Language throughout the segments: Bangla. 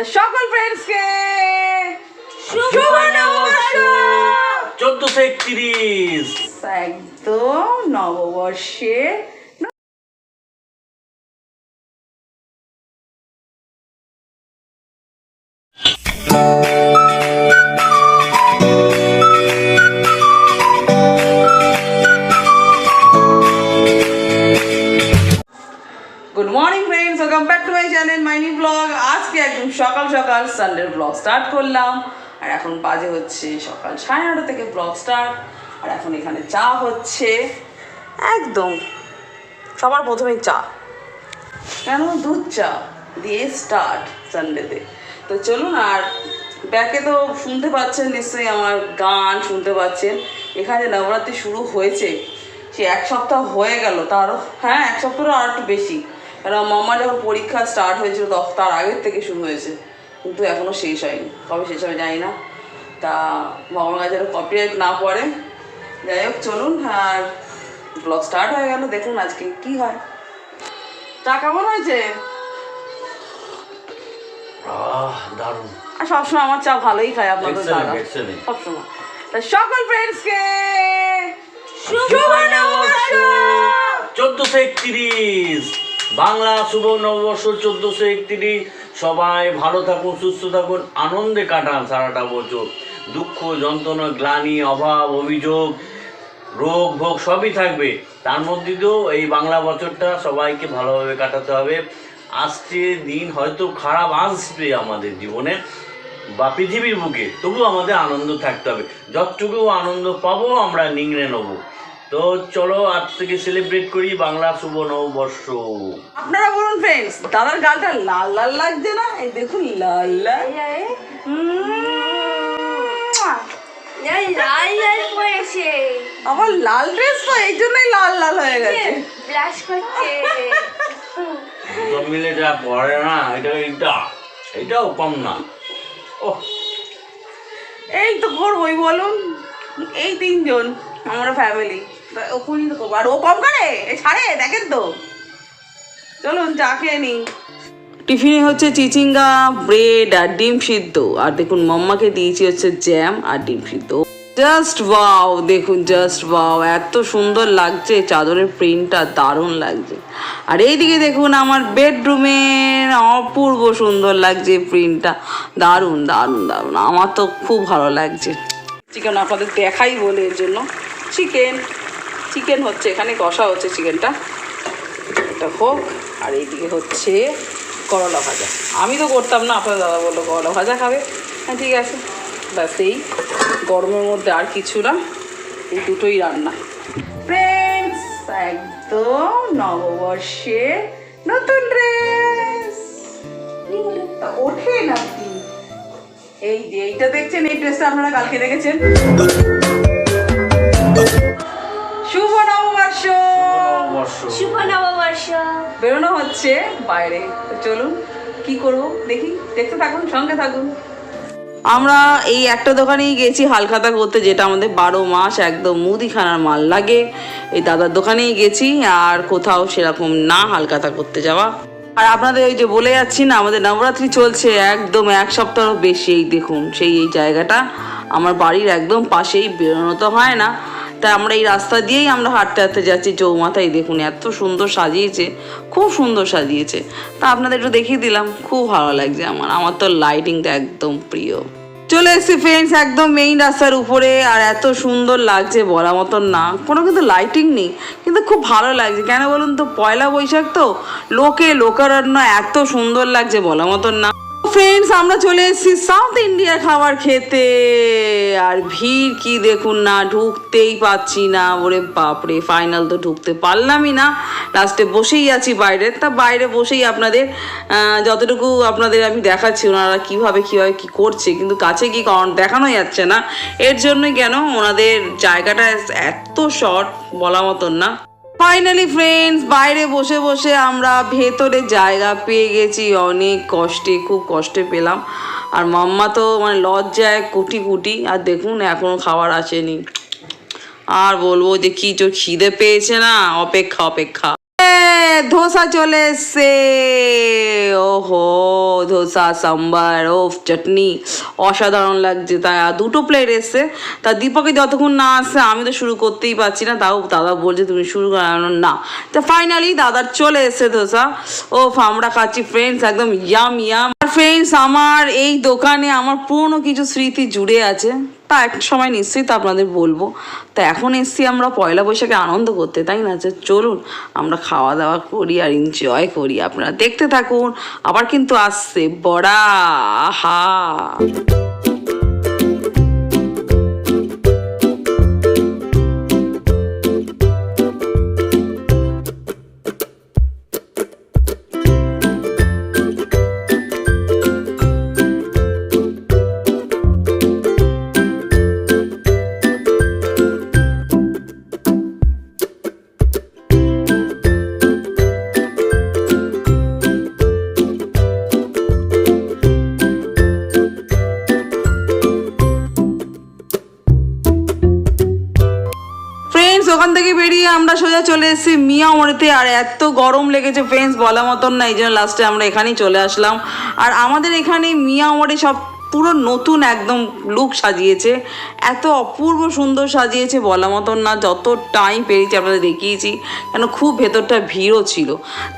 তা সকল ফ্রেন্ডসকে শুভ নববর্ষ! চোদ্দশো একত্রিশ। একদম নববর্ষে good morning friends welcome back to my channel মাইনি blog আজকে একদম সকাল সকাল সানডের ব্লগ স্টার্ট করলাম। আর এখন বাজে হচ্ছে সকাল সাড়ে নটা থেকে ব্লগ স্টার্ট আর এখন এখানে চা হচ্ছে। একদম। সবার প্রথমে চা। কেন? দুধ চা দিয়ে স্টার্ট সানডেতে তো। চলুন আর ব্যাকে তো শুনতে পাচ্ছেন নিশ্চয়ই আমার গান শুনতে পাচ্ছেন। এখানে নবরাত্রি শুরু হয়েছে। সে এক সপ্তাহ হয়ে গেল। তারও হ্যাঁ এক সপ্তাহও আর একটু বেশি। কারণ মামা যখন পরীক্ষা স্টার্ট হয়েছিল তখন তার আগের থেকে শুরু হয়েছে কিন্তু এখনও শেষ হয়নি। কবে শেষ হবে জানি না। তা বাবার কাছে কপিরাইট না পড়ে যাই হোক চলুন আর ব্লগ স্টার্ট হয়ে গেল দেখুন আজকে কি হয়। চা কেমন হয়েছে? দারুণ। আর সবসময় আমার চা ভালোই খায় আপনাদের দাদা। সবসময়। তা সকল ফ্রেন্ডসকে শুভ নববর্ষ চোদ্দশো একত্রিশ। বাংলা শুভ নববর্ষ চোদ্দশো একত্রিশ। সবাই ভালো থাকুন, সুস্থ থাকুন, আনন্দে কাটান সারাটা বছর। দুঃখ, যন্ত্রণা, গ্লানি, অভাব, অভিযোগ, রোগ, ভোগ সবই থাকবে। তার মধ্যে দিয়েও এই বাংলা বছরটা সবাইকে ভালোভাবে কাটাতে হবে। আসছে দিন হয়তো খারাপ আসবে আমাদের জীবনে বা পৃথিবীর বুকে তবু আমাদের আনন্দ থাকতে হবে। যতটুকু আনন্দ পাবো আমরা নিংড়ে নেব। তো চলো আজ থেকে সেলিব্রেট করি বাংলা শুভ নববর্ষ। আপনারা বলুন ফ্রেন্ডস দাদার গালটা লাল লাল লাগছে না? এই দেখুন লাল লাল। উম, লাল লাল পড়েছে লাল ড্রেস তো এই জন্যই লাল লাল হয়ে গেছে। ব্লাশ করছে। মিলে যা পড়ে না এটা এটা এটাও কম না। ও এই তো করবোই বলুন। এই তিনজন আমরা ফ্যামিলি দেখেন তো। চলুন, চা খেয়ে টিফিনে হচ্ছে চিচিঙ্গা, ব্রেড আর ডিম সিদ্ধ। আর দেখুন, মাম্মাকে দিয়েছি হচ্ছে জ্যাম আর ডিম সিদ্ধ। জাস্ট ওয়াও, দেখুন, জাস্ট ওয়াও। এত সুন্দর লাগছে, চাদরের প্রিন্টটা দারুণ লাগছে। আর এইদিকে দেখুন, আমার বেডরুমের অপূর্ব সুন্দর লাগছে প্রিন্টটা। দারুণ দারুণ দারুণ। আমার তো খুব ভালো লাগছে। চিকেন আপনাদের দেখাই বলে এর জন্য। চিকেন। চিকেন হচ্ছে, এখানে কষা হচ্ছে চিকেনটা এটা হোক, আর এইদিকে হচ্ছে করলা ভাজা। আমি তো করতাম না, আপনার দাদা বলল করলা ভাজা খাবে। হ্যাঁ ঠিক আছে। ব্যাস, এই গরমের মধ্যে আর কিছু না, এই দুটোই রান্না। ফ্রেন্ডস একদম নববর্ষে নতুন ড্রেস ওঠে না এই যে, এইটা দেখছেন, এই ড্রেসটা আপনারা কালকে দেখেছেন? শুভ নববর্ষ। বেরোনো হচ্ছে বাইরে। তো চলুন কি করব? দেখি দেখতে থাকুন সঙ্গে থাকুন। আমরা এই একটা দোকানেই গেছি হালখাতা করতে যেটা আমাদের বারো মাস একদম মুদিখানার মাল লাগে। এই দাদার দোকানেই গেছি আর কোথাও সেরকম না হালখাতা করতে যাওয়া। আর আপনাদের ওই যে বলে যাচ্ছি না আমাদের নবরাত্রি চলছে একদম এক সপ্তাহও বেশি এই দেখুন সেই এই জায়গাটা। আমার বাড়ির একদম পাশেই বেরোনো তো হয় না। তাই আমরা এই রাস্তা দিয়েই আমরা হাঁটতে হাঁটতে যাচ্ছি। চৌমাথায় দেখুন, এত সুন্দর সাজিয়েছে, খুব সুন্দর সাজিয়েছে। তা আপনাদের একটু দেখিয়ে দিলাম, খুব ভালো লাগছে আমার আমার তো লাইটিংটা একদম প্রিয়। চলে এসেছি ফ্রেন্ডস একদম মেইন রাস্তার উপরে, আর এত সুন্দর লাগছে বলা মতন না। কোনো কিন্তু লাইটিং নেই, কিন্তু খুব ভালো লাগছে। কেন বলুন তো, পয়লা বৈশাখ তো, লোকে, লোকারণ্য এত সুন্দর লাগছে বলা মতন না। ফ্রেন্ডস আমরা চলে এসেছি সাউথ ইন্ডিয়ার খাবার খেতে। আর ভিড় কি দেখুন না, ঢুকতেই পাচ্ছি না। ওরে বাপরে ফাইনাল তো ঢুকতে পারলামই না। লাস্টে বসেই আছি বাইরে। তা বাইরে বসেই আপনাদের যতটুকু আপনাদের আমি দেখাচ্ছি, ওনারা কীভাবে কীভাবে কী করছে, কিন্তু কাছে কি কারণ দেখানো যাচ্ছে না। এর জন্যই কেন ওনাদের জায়গাটা এত শর্ট বলা মতন না। ফাইনালি ফ্রেন্ডস বাইরে বসে বসে আমরা ভেতরে জায়গা পেয়ে গেছি। অনেক কষ্টে, খুব কষ্টে পেলাম। আর মাম্মা তো মানে লজ্জায় কুটি কুটি। আর দেখুন এখনও খাবার আসেনি। আর বলব যে কি চোর খিদে পেয়েছে না? অপেক্ষা অপেক্ষা। ধোসা চলে এসছে ওহো, ধোসা, সাম্বার ও চাটনি। অসাধারণ লাগছে আর দুটো প্লেট এসছে। তা দীপকে যতক্ষণ না আসছে আমি তো শুরু করতেই পারছি না। তাও দাদা বলছে তুমি শুরু করানো না। তা ফাইনালি দাদার চলে এসছে ধোসা। ও আমরা খাচ্ছি ফ্রেন্ডস একদম ইয়াম ইয়াম ফ্রেন্ডস আমার এই দোকানে আমার পুরনো কিছু স্মৃতি জুড়ে আছে। তা এক সময় নিশ্চয়ই তো আপনাদের বলব। তা এখন এসছি আমরা পয়লা বৈশাখে আনন্দ করতে, তাই না? যে চলুন, আমরা খাওয়া দাওয়া করি আর এনজয় করি। আপনারা দেখতে থাকুন, আবার কিন্তু আসছে। বড়া হা আমরা সোজা চলে এসেছি মিয়া মোড়েতে আর এত গরম লেগেছে ফ্রেন্ডস বলা মতন না, এই জন্য লাস্টে আমরা এখানেই চলে আসলাম। আর আমাদের এখানে মিয়া মোড়ে সব পুরো নতুন একদম লুক সাজিয়েছে, এত অপূর্ব সুন্দর সাজিয়েছে, বলা মতন না, যত টাইম পেরিয়েছি আপনাদের দেখিয়েছি, কেন খুব ভেতরটা ভিড়ও ছিল।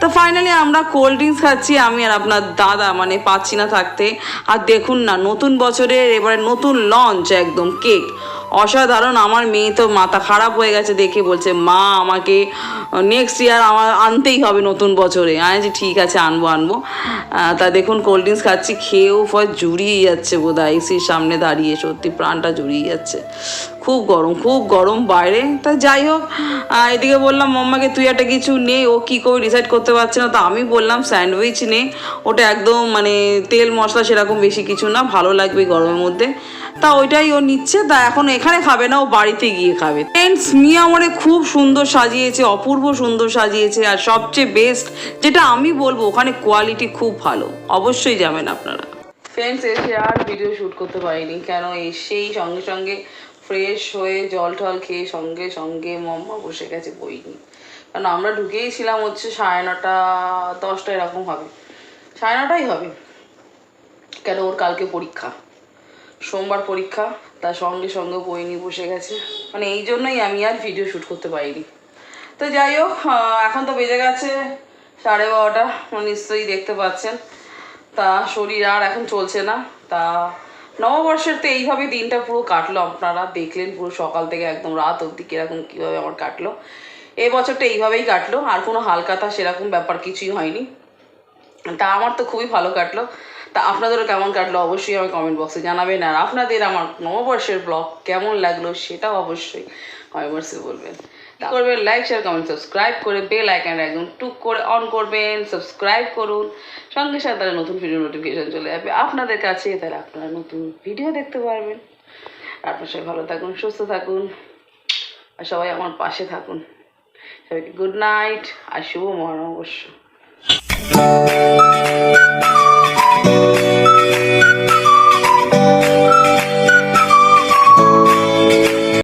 তো ফাইনালি আমরা কোল্ড ড্রিঙ্কস খাচ্ছি, আমি আর আপনার দাদা মানে পাচ্ছি না থাকতে। আর দেখুন না, নতুন বছরের এবারে নতুন লঞ্চ একদম কেক অসাধারণ, আমার মেয়ে তো মাথা খারাপ হয়ে গেছে দেখে বলছে, মা, আমাকে নেক্সট ইয়ার আমার আনতেই হবে নতুন বছরে। আমি যে ঠিক আছে, আনব আনব। তা দেখুন কোল্ড ড্রিঙ্কস খাচ্ছি, খেয়েও ফয় জুড়িয়ে যাচ্ছে বোধ হয় এসির সামনে দাঁড়িয়ে, সত্যি প্রাণটা জুড়িয়ে যাচ্ছে। খুব গরম খুব গরম বাইরে। তা যাই হোক এদিকে বললাম, মাম্মাকে তুই একটা কিছু নে, ও কী করে ডিসাইড করতে পারছে না? তো আমি বললাম স্যান্ডউইচ নে। ওটা একদম মানে তেল, মশলা সেরকম বেশি কিছু না, ভালো লাগবে গরমের মধ্যে। তা ওইটাই ও নিচ্ছে, তা এখন এখানে খাবে না, ও বাড়িতে গিয়ে খাবে। ফ্রেন্ডস মিয়া মনে খুব সুন্দর সাজিয়েছে, অপূর্ব সুন্দর সাজিয়েছে, আর সবচেয়ে বেস্ট যেটা আমি বলব, ওখানে কোয়ালিটি খুব ভালো। অবশ্যই যাবেন আপনারা। ফ্রেন্ডস এসে আর ভিডিও শ্যুট করতে পারিনি, কেন এসেই সঙ্গে সঙ্গে ফ্রেশ হয়ে জল টল খেয়ে সঙ্গে সঙ্গে মাম্মা বসে গেছে বই নিয়ে। কারণ আমরা ঢুকেইছিলাম হচ্ছে সাড়ে নটা, দশটা এরকম হবে। সাড়ে নটাই হবে। কেন ওর কালকে পরীক্ষা? সোমবার পরীক্ষা, তার সঙ্গে সঙ্গে বই নিয়ে বসে গেছে। মানে এই জন্যই আমি আর ভিডিও শ্যুট করতে পারিনি। তো যাই হোক এখন তো বেজে গেছে সাড়ে বারোটা। নিশ্চয়ই দেখতে পাচ্ছেন। তা শরীর আর এখন চলছে না। তা নববর্ষের তো এইভাবে দিনটা পুরো কাটলো। আপনারা দেখলেন পুরো সকাল থেকে একদম রাত অবধি কীরকম কীভাবে আমার কাটলো। এই বছরটা এইভাবেই কাটলো, আর কোনো হালকাতা সেরকম ব্যাপার কিছুই হয়নি। তা আমার তো খুবই ভালো কাটলো। তা আপনাদেরও কেমন কাটলো অবশ্যই আমি কমেন্ট বক্সে জানাবেন। আর আপনাদের আমার নববর্ষের ব্লগ কেমন লাগল সেটাও অবশ্যই কমেন্ট বক্সে বলবেন। করবেন লাইক শেয়ার কমেন্ট সাবস্ক্রাইব করে বেল আইকন একদম টুক করে অন করবেন সাবস্ক্রাইব করুন। সঙ্গে সাথে তাহলে নতুন ভিডিও নোটিফিকেশন চলে যাবে আপনাদের কাছে, তাহলে আপনারা নতুন ভিডিও দেখতে পারবেন। আপনার সবাই ভালো থাকুন, সুস্থ থাকুন, আর সবাই আমার পাশে থাকুন। সবাইকে গুড নাইট আর শুভ মহানববর্ষ।